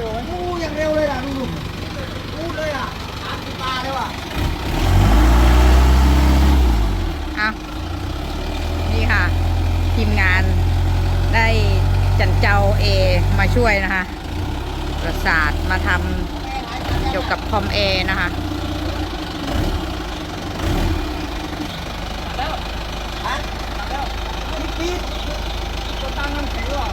เร็วไหมอู้ยังเร็วเลยอะดูดูอู้เลยอะสามสิบปลาแล้วอะอะนี่ค่ะ ทีมงานได้จันเจ้าเอมาช่วยนะคะ ประสาทมาทำเกี่ยวกับคอมเอนะคะแล้วฮะแล้วปีดปีดตัวตั้งน้ำแข็งหรอ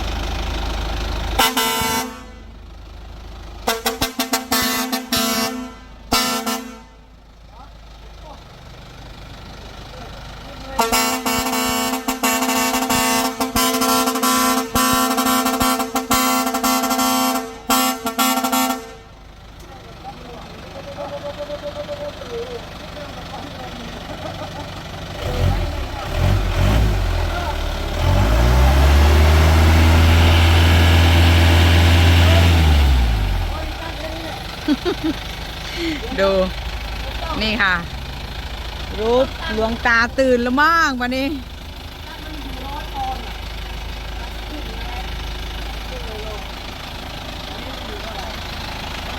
ดูนี่ค่ะ รูปหลวงตาตื่นแล้วมากวันนี้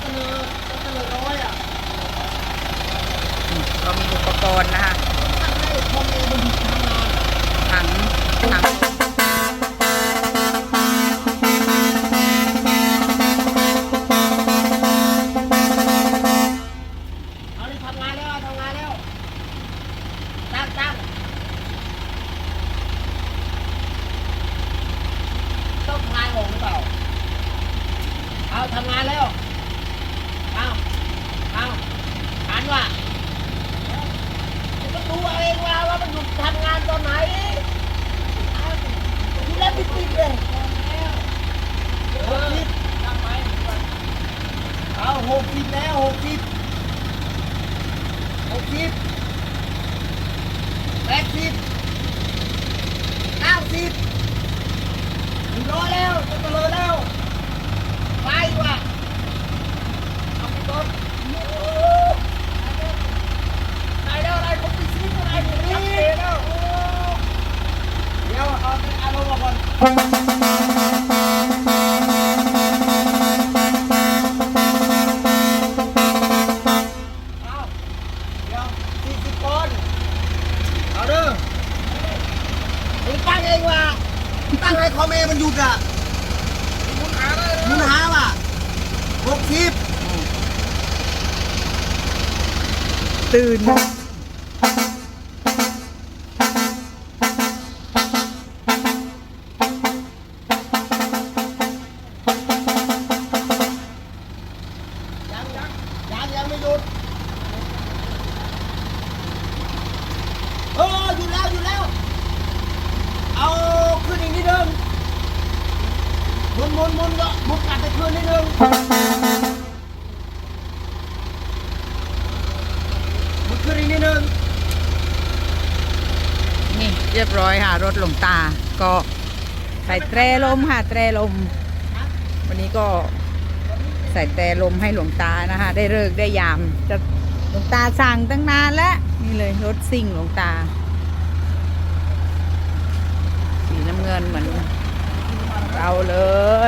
เร้อยอะก็มีอุปกรณ์นะคะ ดูเอาเองว่าว่ามันหยุดทำงานตอนไหนเอาดูแลปิดปิดเลยหกสิบตั้งไปเอาหกสิบแล้วหกสิบหกสิบแปดสิบเก้าสิบหนึ่งร้อยแล้วจะเจริญแล้วไปดีกว่าเอาไปก่อนได้แล้วได้ผมไปซื้ออะไรอย่างนี้แล้วเดี๋ยวเอาไปเอาลงมาก่อน เอาเดี๋ยวสี่สิบปอนเอาเด้อตั้งเองว่าตั้งให้คอมเมมันหยุดอะมุนหาเลยมุนหาว่ะหกสิบตื่น นิดนึงมุนมุนมุนก็มุนกลับไปขึ้นนิดนึงมุนขึ้นอีกนิดนึงนี่เรียบร้อยค่ะ รถหลวงตา ก็ใส่แตรลมค่ะแตรลม วันนี้ก็ใส่แตรลมให้หลวงตานะคะ ได้เลิกได้ยามจะหลวงตาสั่งตั้งนานแล้ว นี่เลยรถซิ่งหลวงตา สีน้ำ เงินเหมือนเราเล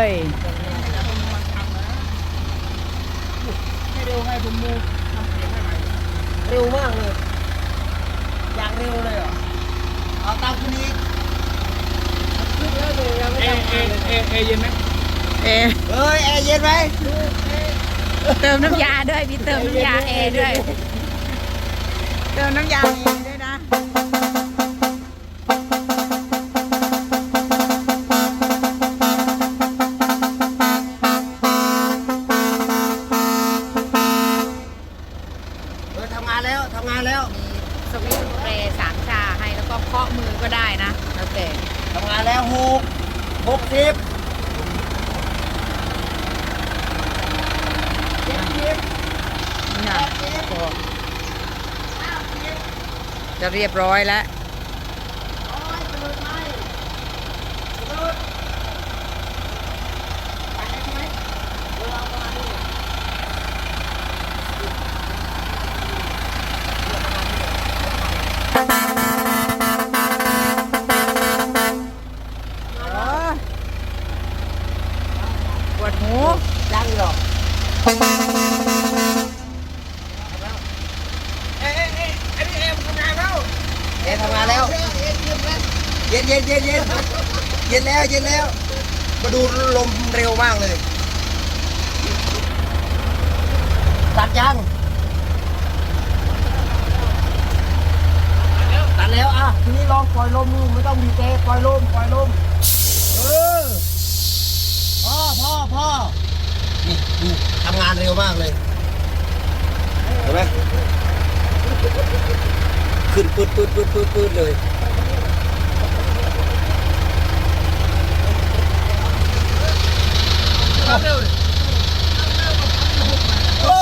ยให้เร็วให้ผมมูทำเสียงให้ใหม่เร็วมากเลย อยากเร็วเลยเหรอ เอาตามคืนนี้ขึ้นแล้วเลยยังไม่เอทำเองานเลยเอเอเย็นไหมเอะเฮ้ยแอร์เย็นไหมเติมน้ำยาด้วยพี่เติมน้ำยาเอด้วย เติมน้ำยาเอด้วยนะ ก็เคาะมือก็ได้นะแล้วแต่ทำงานแล้วหกหกสิบเจ็ดสิบนี่แปค่ะดสิบก็เก้าสิบจะเรียบร้อยแล้วร้อยเกินไหมเกินไปได้ใช่ไหมเออเอาประมาณนี้ ปว ดังหรอกเอ๊ะเอ๊ะเอ๊ะอันนี้เอ็มทำงานแล้วเอ็มทำงานแล้ว เย็นเย็นเย็นเย็นเย็นแล้วเย็นแล้วมาดูลมเร็วมากเลย ตัดยังตัดแล้วอะทีนี้ลองปล่อยลมดูไม่ต้องมีเตะปล่อยลมปล่อยลม พ่อพ่อพ่อนี่นี่ทำงานเร็วมากเลยเห็นไหมขึ้นปืดปืดปืดปืดปืดเลยโอ้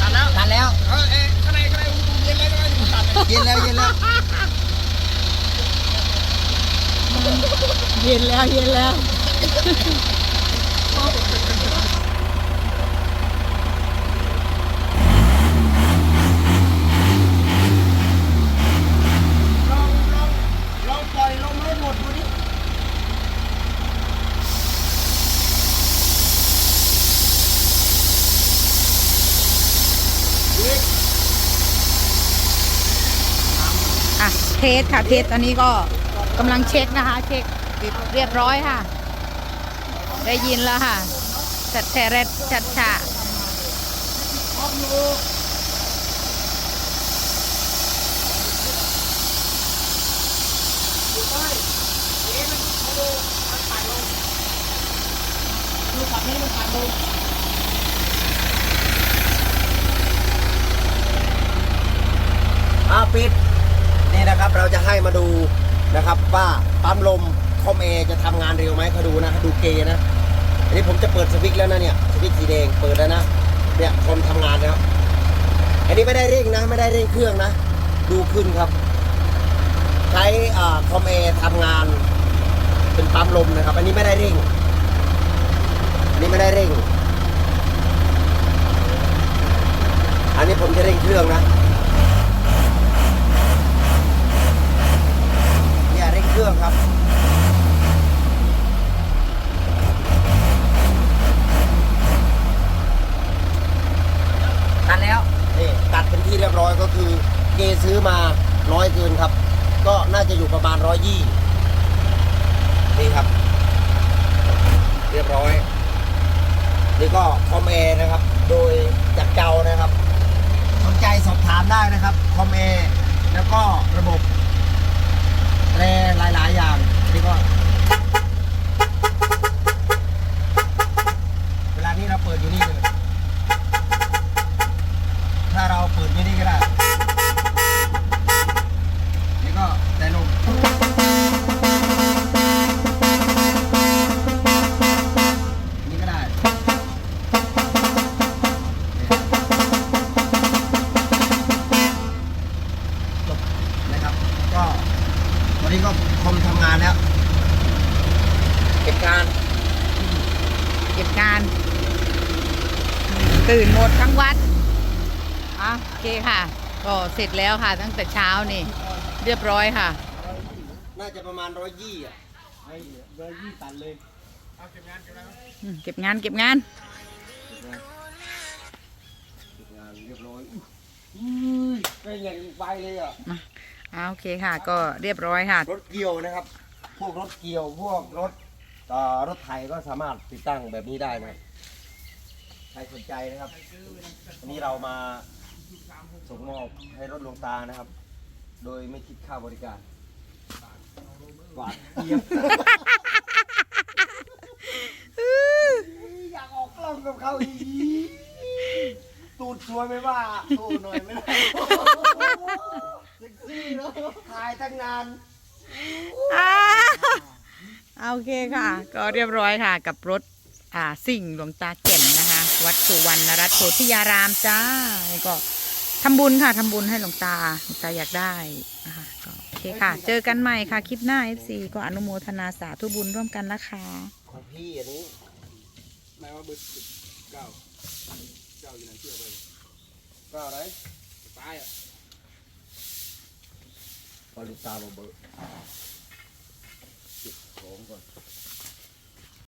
ตัดแล้วตัดแล้วเออเอ๊ะข้างในข้างในอุณหภูมิเย็นเลยก็ได้ถึงตัดเลยเย็นแล้วเย็นแล้ว เย็นแล้วเย็นแล้วลองลองลองปล่อยลมให้หมดดูดิดูดิอะเทสค่ะเทสตอนนี้ก็กำลังเช็คนะคะ เช็ค ติดเรียบร้อยค่ะ ได้ยินแล้วค่ะ จัดแทรจัดฉะพร้อมอยู่ดูไปเอ๊ะมันเขาดูมันถ่ายลงดูฝั่งนี้มันถ่ายลงอาปิดนี่นะครับเราจะให้มาดูนะครับว่าปั๊มลม คอมเอจะทำงานเร็วไหมเขาดูนะดูเกนะอันนี้ผมจะเปิดสวิตช์แล้วนะเนี่ยสวิตช์สีแดงเปิดแล้วนะเนี่ยคอมทำงานแล้วอันนี้ไม่ได้เร่งนะ ไม่ได้เร่งเครื่องนะ ดูขึ้นครับ ใช้คอมเอทำงาน เป็นปั๊มลมนะครับ อันนี้ไม่ได้เร่ง อันนี้ไม่ได้เร่ง อันนี้ผมจะเร่งเครื่องนะเนี่ยเร่งเครื่องครับ ตัดแล้วนี่ตัดเป็นที่เรียบร้อยก็คือเกซื้อมาน้อย เกินครับ ก็น่าจะอยู่ประมาณร้อยยี่นี่ครับ เรียบร้อยนี่ก็คอมแอร์นะ วันนี้ก็คอมทำงานแล้ว เก็บการเก็บงานตื่นหมดทั้งวัดอะโอเคค่ะ ก็เสร็จแล้วค่ะ ตั้งแต่เช้านี่ เรียบร้อยค่ะ น่าจะประมาณร้อยยี่อะร้อยยี่ตันเลยเอาเก็บงานเก็บงานอืมเก็บงานเก็บงานเก็บงานเรียบร้อยอุ้ยเป็นอย่างไวเลยอะ อ่าโอเคค่ะ ก็เรียบร้อยค่ะ รถเกี่ยวนะครับ พวกรถเกี่ยวพวกรถเอ่อรถไถก็สามารถติดตั้งแบบนี้ได้นะใครสนใจนะครับวันนี้เรามาส่งมอบให้รถหลวงตานะครับ โดยไม่คิดค่าบริการหวานเทียบ อยากออกกล้องกับเขาอีกตูดสวยไม่ว่าตูดหน่อยไม่ได้เซ็กซี่เนาะถ่าย ตั้งนานอ่าโอเคค่ะ ก็เรียบร้อยค่ะกับรถอ่าสิ่งหลวงตาแก่นนะคะ วัดสุวรรณรัตน์โพธิยารามจ้านี่ก็ทำบุญค่ะทำบุญให้หลวงตาหลวงตาอยากได้นะคะก็โอเคค่ะ เจอกันใหม่ค่ะ คลิปหน้า FC ก็อนุโมทนาสาธุบุญร่วมกันนะคะของพี่อันนี้หมายว่าเบอร์สิบเก้าเก้าอยู่ไหนเชื่อไปเลยก็อะไรตายอะ ปลาลูกตาเราเบอร์สองก่อน